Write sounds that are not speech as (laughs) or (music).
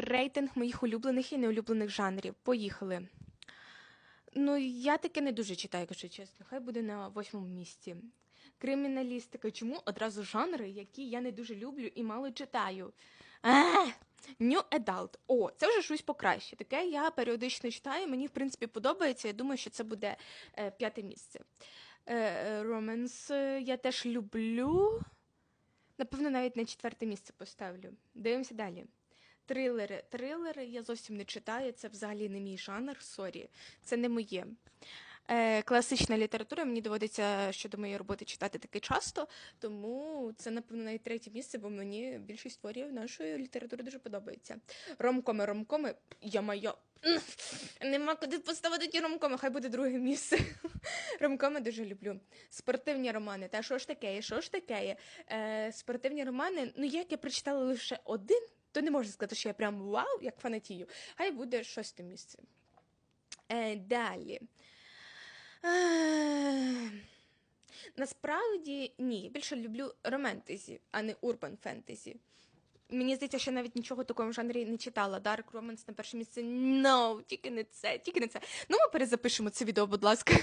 Рейтинг моїх улюблених і неулюблених жанрів. Поїхали. Ну, я таке не дуже читаю, якщо чесно. Хай буде на восьмому місці. Криміналістика. Чому одразу жанри, які я не дуже люблю і мало читаю? Ех! New Adult. О, це вже щось покраще. Таке я періодично читаю. Мені, в принципі, подобається. Я думаю, що це буде е, п'яте місце. Е, е, Романс е, я теж люблю. Напевно, навіть на четверте місце поставлю. Дивимося далі. Трилери. Трилери я зовсім не читаю, це взагалі не мій жанр, сорі, це не моє. Е, класична література, мені доводиться щодо моєї роботи читати таке часто, тому це, напевно, навіть третє місце, бо мені більшість творів нашої літератури дуже подобається. Ромкоми, ромкоми, я моя. (clears throat) Нема куди поставити ті ромкоми, хай буде друге місце. (laughs) Ромкоми дуже люблю. Спортивні романи. Та що ж таке? Що ж таке? Е, спортивні романи, ну як я прочитала лише один, то не можу сказати, що я прям вау, як фанатію. Хай буде шосте місце. Е, далі. Е, насправді ні, я більше люблю романтезі, а не урбан фентезі. Мені здається, що навіть нічого в такому жанрі не читала. Dark Romance на перше місце. No, тільки не це, тільки не це. Ну, ми перезапишемо це відео, будь ласка.